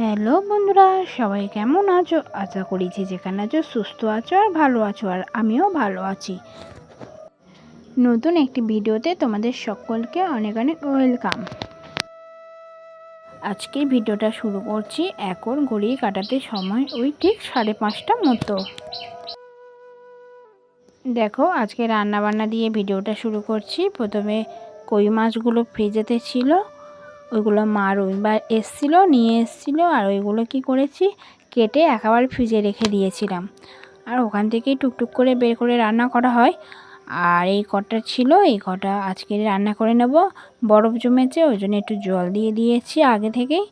Hello বন্ধুরা, সবাই কেমন আছো? আশা করি যে যেখানে আছো সুস্থ আছো আর ভালো আছো, আর আমিও ভালো আছি। নতুন একটি ভিডিওতে তোমাদের সকলকে অনেক অনেক ওয়েলকাম। আজকে ভিডিওটা শুরু করছি এখন ঘড়িয়ে কাটাতে সময় ওই ঠিক সাড়ে পাঁচটা মতো। দেখো, আজকে রান্না বান্না দিয়ে ভিডিওটা শুরু করছি। প্রথমে কই মাছগুলো ফ্রিজেতে ছিল ওইগুলো মা রবিবার এসছিলো, নিয়ে এসছিলো, আর ওইগুলো কি করেছি, কেটে একেবারে ফ্রিজে রেখে দিয়েছিলাম। আর ওখান থেকেই টুকটুক করে বের করে রান্না করা হয়। আর এই কটা ছিল, এই কটা আজকে রান্না করে নেব। বরফ জমেছে, ওই জন্য একটু জল দিয়ে দিয়েছি আগে থেকেই।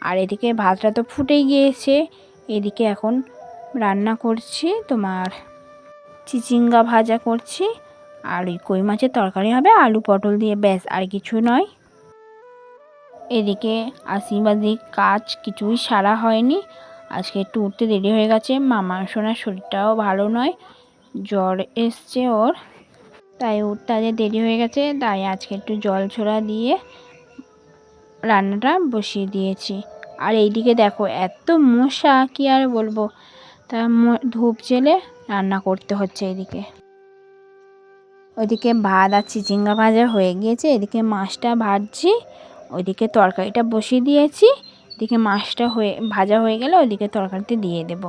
আর এদিকে ভাতটা তো ফুটেই গিয়েছে। এদিকে এখন রান্না করছি তোমার চিচিঙ্গা ভাজা করছি। আর ওই কই মাছের তরকারি হবে? আলু পটল দিয়ে, ব্যাস, আর কিছু নয়। এদিকে আশীর্বাদিক কাজ কিছুই সারা হয়নি। আজকে একটু উঠতে দেরি হয়ে গেছে। মামা সোনার শরীরটাও ভালো নয়। জ্বর এসছে ওর। তাই উঠতে আজ দেরি হয়ে গেছে। তাই আজকে একটু জল ছোড়া দিয়ে রান্নাটা বসিয়ে দিয়েছি। আর এইদিকে দেখো, এত মশা, কি আর বলব? তা ধূপ জেলে রান্না করতে হচ্ছে এদিকে। ওইদিকে ভাত আর চিচিঙ্গা ভাজা হয়ে গিয়েছে। এদিকে মাছটা ভাজছি। ওইদিকে তরকারিটা বসিয়ে দিয়েছি। এদিকে মাছটা হয়ে, ভাজা হয়ে গেলে ওইদিকে তরকারিতে দিয়ে দেব।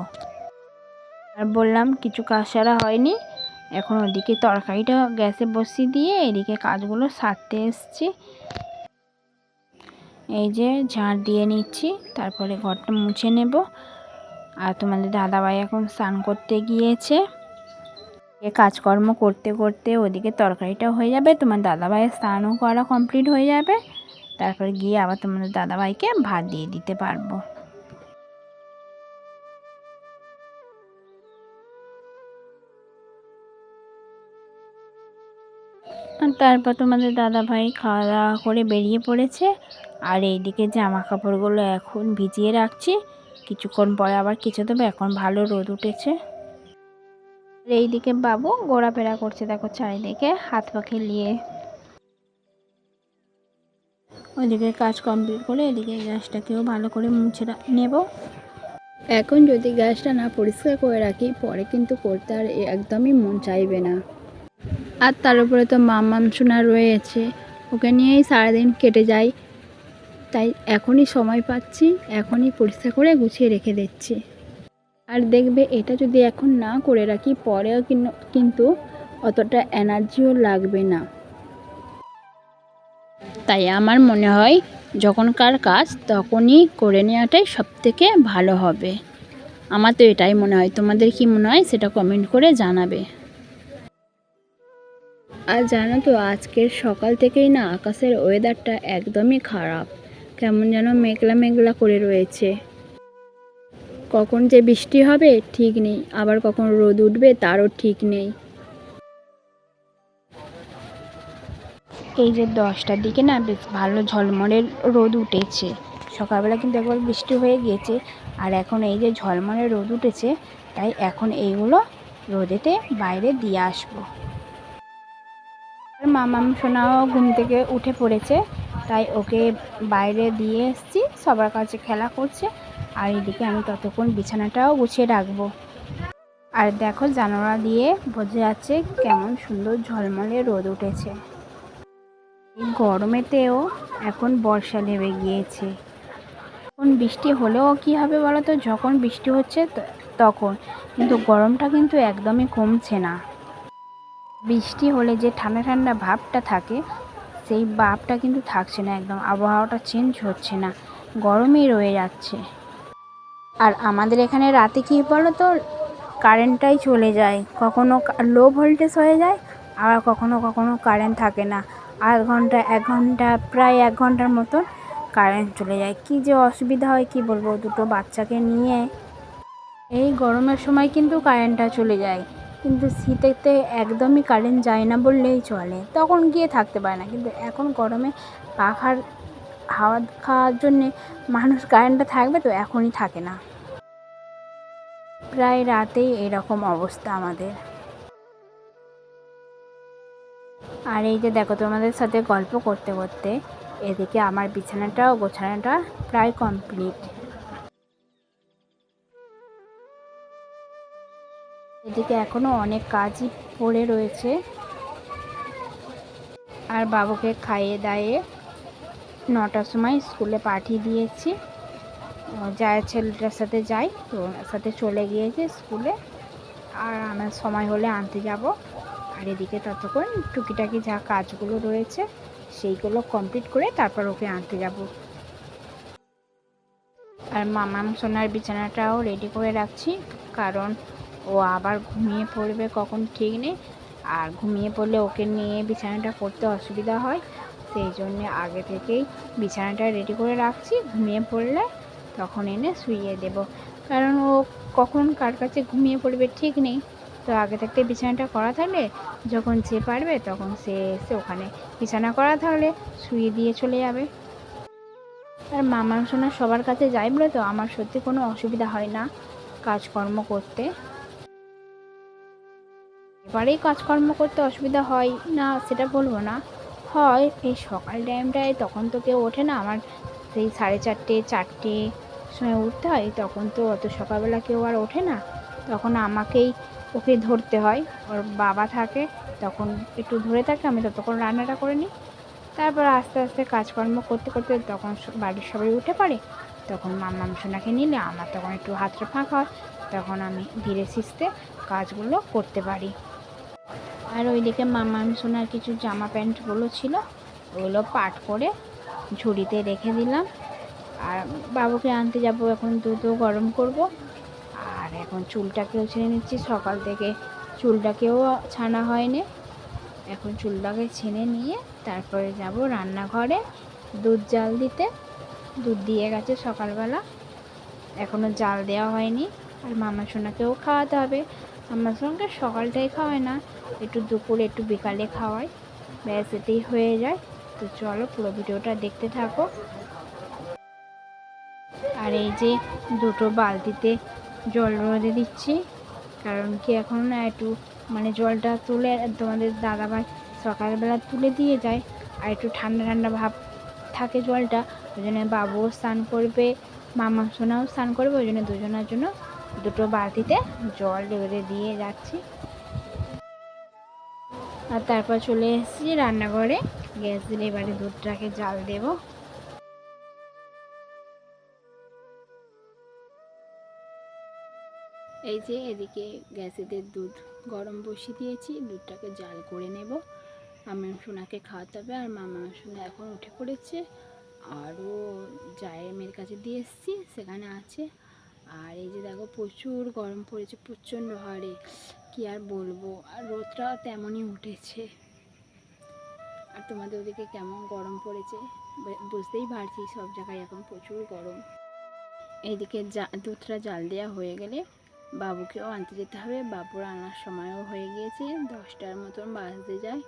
আর বললাম কিছু কাজ হয়নি। এখন ওদিকে তরকারিটা গ্যাসে বসিয়ে দিয়ে এদিকে কাজগুলো সারতে এসছি। এই যে ঝাড় দিয়ে নিচ্ছি, তারপরে ঘরটা মুছে নেব। আর তোমাদের দাদাভাই এখন স্নান করতে গিয়েছে। এ কাজকর্ম করতে করতে ওদিকে তরকারিটা হয়ে যাবে, তোমার দাদাভাইয়ের স্নানও করা কমপ্লিট হয়ে যাবে। তারপরে গিয়ে আবার তোমাদের দাদাভাইকে ভাত দিয়ে দিতে পারব। তারপর তোমাদের দাদাভাই খাওয়া দাওয়া করে বেরিয়ে পড়েছে। আর এইদিকে জামা কাপড়গুলো এখন ভিজিয়ে রাখছি। কিছুক্ষণ পরে আবার কিছু দেবো, এখন ভালো রোদ উঠেছে। এইদিকে বাবু ঘোরাফেরা করছে দেখো চারিদিকে হাত পাখি নিয়ে ওইদিকে কাজ কমপ্লিট করে এদিকে গ্যাসটাকেও ভালো করে মুছে নেব। এখন যদি গ্যাসটা না পরিষ্কার করে রাখি, পরে কিন্তু করতে আর একদমই মন চাইবে না। আর তার উপরে তো মামাম সোনা রয়েছে, ওকে নিয়েই সারাদিন কেটে যায় তাই এখনই সময় পাচ্ছি, এখনই পরিষ্কার করে গুছিয়ে রেখে দিচ্ছি। আর দেখবে এটা যদি এখন না করে রাখি, পরেও কিন্তু অতটা এনার্জিও লাগবে না। তাই আমার মনে হয় যখনকার কাজ তখনই করে নেওয়াটাই সবথেকে ভালো হবে। আমার তো এটাই মনে হয়। তোমাদের কি মনে হয়? সেটা কমেন্ট করে জানাবে। আর জানো তো, আজকের সকাল থেকেই না আকাশের ওয়েদারটা একদমই খারাপ। কেমন যেন মেঘলা মেঘলা করে রয়েছে। কখন যে বৃষ্টি হবে ঠিক নেই। আবার কখন রোদ উঠবে তারও ঠিক নেই। এই যে দশটার দিকে না বেশ ভালো ঝলমলের রোদ উঠেছে। সকালবেলা কিন্তু একবার বৃষ্টি হয়ে গিয়েছে আর এখন এই যে ঝলমলে রোদ উঠেছে, তাই এখন এইগুলো রোদেতে বাইরে দিয়ে আসব। মামাম সোনাও ঘুম থেকে উঠে পড়েছে, তাই ওকে বাইরে দিয়ে এসছি, সবার কাছে খেলা করছে আর এদিকে আমি ততক্ষণ বিছানাটাও গুছিয়ে রাখব। আর দেখো জানোলা দিয়ে বোঝা যাচ্ছে কেমন সুন্দর ঝলমলে রোদ উঠেছে। গরমেতেও এখন বর্ষা নেমে গিয়েছে। এখন বৃষ্টি হলেও কি হবে বলো তো যখন বৃষ্টি হচ্ছে তখন। কিন্তু গরমটা কিন্তু একদমই কমছে না। বৃষ্টি হলে যে ঠান্ডা ঠান্ডা ভাবটা থাকে, সেই ভাবটা কিন্তু থাকছে না একদম। আবহাওয়াটা চেঞ্জ হচ্ছে না। গরমই রয়ে যাচ্ছে। আর আমাদের এখানে রাতে কী বলো তো কারেন্টটাই চলে যায়। কখনো লো ভোল্টেজ হয়ে যায়, আবার কখনো কখনো কারেন্ট থাকে না। আধ ঘণ্টা, এক ঘণ্টা, প্রায় এক ঘণ্টার মতো কারেন্ট চলে যায়। কি যে অসুবিধা হয়, কি বলব? দুটো বাচ্চাকে নিয়ে এই গরমের সময় কিন্তু কারেন্টটা চলে যায়। কিন্তু শীতেতে একদমই কারেন্ট যায় না বললেই চলে। তখন গিয়ে থাকতে পারে না। কিন্তু এখন গরমে পাখার হাওয়া খাওয়ার জন্যে মানুষ কারেন্টটা থাকবে তো এখনই থাকে না। প্রায় রাতেই এরকম অবস্থা আমাদের। আর এই যে দেখো, তোমাদের সাথে গল্প করতে করতে এদিকে আমার বিছানাটা ও গোছানাটা প্রায় কমপ্লিট এদিকে এখনও অনেক কাজই পড়ে রয়েছে। আর বাবুকে খাইয়ে দাইয়ে নটার সময় স্কুলে পাঠিয়ে দিয়েছি। যা ছেলেটার সাথে যাই, তো ওনার সাথে চলে গিয়েছে স্কুলে। আর আমার সময় হলে আনতে যাব। আর এদিকে ততক্ষণ টুকিটাকি যা কাজগুলো রয়েছে, সেইগুলো কমপ্লিট করে তারপর ওকে আনতে যাব। আর মামাম সোনার বিছানাটাও রেডি করে রাখছি, কারণ ও আবার ঘুমিয়ে পড়বে কখন ঠিক নেই। আর ঘুমিয়ে পড়লে ওকে নিয়ে বিছানাটা করতে অসুবিধা হয়, সেই জন্যে আগে থেকেই বিছানাটা রেডি করে রাখছি। ঘুমিয়ে পড়লে তখন এনে শুইয়ে দেব। কারণ ও কখন কার কাছে ঘুমিয়ে পড়বে ঠিক নেই। তো আগে থাকতে বিছানাটা করা থাকলে যখন যে পারবে তখন সে এসে ওখানে বিছানা করা থাকলে শুয়ে দিয়ে চলে যাবে। আর মামা সোনা সবার কাছে যাই বলে তো আমার সত্যি কোনো অসুবিধা হয় না কাজকর্ম করতে। এবারেই কাজকর্ম করতে অসুবিধা হয় না সেটা বলব না। হয় এই সকাল টাইমটায় তখন তো কেউ ওঠে না, আমার সেই সাড়ে চারটে চারটে সময় উঠতে হয়, তখন তো অত সকালবেলা কেউ আর ওঠে না। তখন আমাকেই ওকে ধরতে হয়। ওর বাবা থাকে, তখন একটু ধরে থাকে, আমি ততক্ষণ রান্নাটা করে নিই। তারপর আস্তে আস্তে কাজকর্ম করতে করতে তখন বাড়ির সবাই উঠে পড়ে। তখন মাম্মাম সোনাকে নিলে আমার তখন একটু হাতটা ফাঁকা হয়। তখন আমি ধীরে সিস্তে কাজগুলো করতে পারি। আর ওই ওইদিকে মাম্মাম সোনার কিছু জামা প্যান্টগুলো ছিল, ওগুলো পাট করে ঝুড়িতে রেখে দিলাম। আর বাবুকে আনতে যাব, এখন দুধও গরম করব। এখন চুলটাকেও ছেড়ে নিচ্ছি। সকাল থেকে চুলটাকেও ছানা হয়নি। এখন চুলটাকে ছেনে নিয়ে তারপরে যাব রান্নাঘরে দুধ জাল দিতে। দুধ দিয়ে গেছে সকালবেলা। এখনও জাল দেওয়া হয়নি। আর মামা সোনাকেও খাওয়াতে হবে। মামা সোনাকে সকালটাই খাওয়ায় না, একটু দুপুরে, একটু বিকালে খাওয়াই ব্যাস, এতেই হয়ে যায়। তো চলো পুরো ভিডিওটা দেখতে থাকো। আর এই যে দুটো বালতিতে জল রোদে দিচ্ছি, কারণ কি এখন একটু মানে জলটা তুলে তোমাদের দাদাভাই সকালবেলা তুলে দিয়ে যায়, আর একটু ঠান্ডা ঠান্ডা ভাব থাকে জলটা, ওই জন্য বাবুও স্নান করবে, মামা সোনাও স্নান করবে, ওই জন্য দুজনের জন্য দুটো বালতিতে জল রোদে দিয়ে যাচ্ছি। আর তারপর চলে এসেছি রান্নাঘরে, গ্যাস দিলে এবারে দুধটাকে জাল দেব। এই যে এদিকে গ্যাসেতে দুধ গরম বসিয়ে দিয়েছি, দুধটাকে জাল করে নেব। মামা সোনাকে খাওয়াতে হবে আর মামা সোনা এখন উঠে পড়েছে। আরও জায়ের মেয়ের কাছে দিয়ে এসেছি, সেখানে আছে। আর এই যে দেখো, প্রচুর গরম পড়েছে, প্রচণ্ড হারে কি আর বলব, আর রোদটা তেমনই উঠেছে। আর তোমাদের ওদিকে কেমন গরম পড়েছে? বুঝতেই পারছি, সব জায়গায় এখন প্রচুর গরম। এইদিকে জা দুধটা জাল দেওয়া হয়ে গেলে বাবুকেও আনতে যেতে হবে। বাবুর আনার সময়ও হয়ে গিয়েছে, দশটার মতন বাজতে যায়।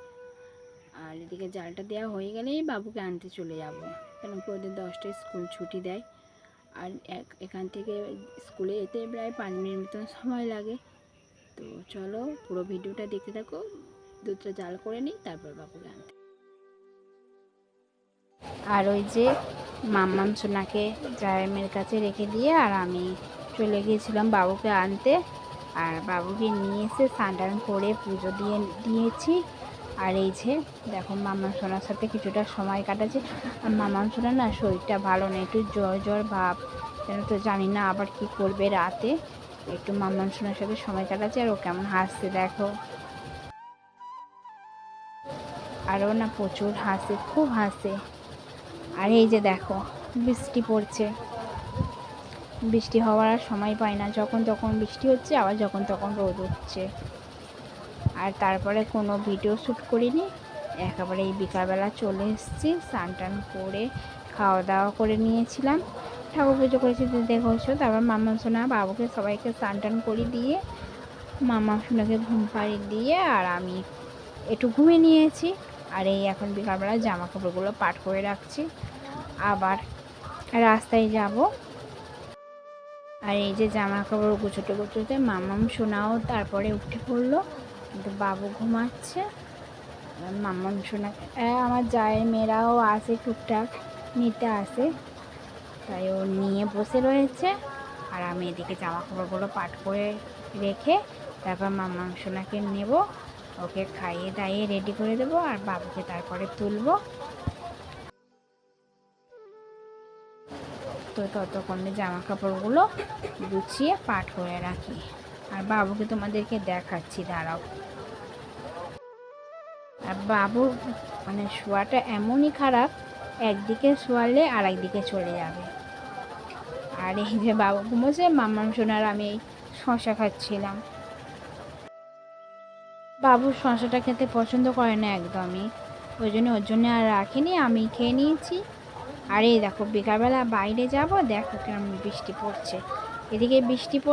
আর এদিকে জালটা দেওয়া হয়ে গেলেই বাবুকে আনতে চলে যাব কারণ কি ওদের দশটায় স্কুল ছুটি দেয়। আর এক, এখান থেকে স্কুলে যেতে প্রায় পাঁচ মিনিট মতন সময় লাগে। তো চলো পুরো ভিডিওটা দেখতে থাকো, দুধটা জাল করে নিই, তারপর বাবুকে আনতে। আর ওই যে মাম্মাম সোনাকে ড্রাইমের কাছে রেখে দিয়ে আর আমি চলে গিয়েছিলাম বাবুকে আনতে। আর বাবুকে নিয়ে এসে স্নান করে পুজো দিয়ে দিয়েছি। আর এই যে, দেখো মামা সোনার সাথে কিছুটা সময় কাটাচ্ছে। আর মামা সোনা না শরীরটা ভালো নেই, একটু জ্বর জ্বর ভাব। যেন তো জানি না আবার কি করবে রাতে। একটু মামা সোনার সাথে সময় কাটাচ্ছে আর ও কেমন হাসছে দেখো। আরও না প্রচুর হাসে খুব হাসে আর এই যে দেখো, বৃষ্টি পড়ছে। বৃষ্টি হওয়ার আর সময় পায় না। যখন তখন বৃষ্টি হচ্ছে, আবার যখন তখন রোদ উঠছে। আর তারপরে কোনো ভিডিও শ্যুট করিনি। একেবারে এই বিকালবেলা চলে এসেছি স্নান টান করে খাওয়া দাওয়া করে নিয়েছিলাম। ঠাকুর পুজো করেছি দেখেছ তারপর মামা সোনা বাবুকে সবাইকে স্নান টান করে দিয়ে মামা সোনাকে ঘুম পাড়িয়ে দিয়ে আর আমি একটু ঘুমিয়ে নিয়েছি। আর এই এখন বিকালবেলা জামা কাপড়গুলো পাট করে রাখছি। আবার রাস্তায় যাব। আর এই যে জামা কাপড় গুছোতে গুছোতে মামাম সোনাও তারপরে উঠে পড়ল, কিন্তু বাবু ঘুমাচ্ছে। মামাম সোনা আমার জায়ের মেয়েরাও আসে টুকটাক নিতে আসে তাই ও নিয়ে বসে রয়েছে। আর আমি এদিকে জামা কাপড়গুলো পাট করে রেখে তারপর মামা সোনাকে নেব, ওকে খাইয়ে দাইয়ে রেডি করে দেবো, আর বাবুকে তারপরে তুলবো। তো ততক্ষণে জামা কাপড়গুলো গুছিয়ে পাট করে রাখি। আর বাবুকে তোমাদেরকে দেখাচ্ছি, দাঁড়াও। আর বাবুর মানে শোয়াটা এমনই খারাপ, একদিকে শোয়ালে আর একদিকে চলে যাবে। আর এই যে বাবু ঘুমোছে মাম্মাম সোনার আমি এই শশা খাচ্ছিলাম। বাবু শশাটা খেতে পছন্দ করে না একদমই। ওই জন্য ওর জন্য আর রাখিনি, আমি খেয়ে নিয়েছি। আর এই দেখো বিকালবেলা বাইরে যাব দেখো কেমন বৃষ্টি পড়ছে। এদিকে বৃষ্টি পড়ে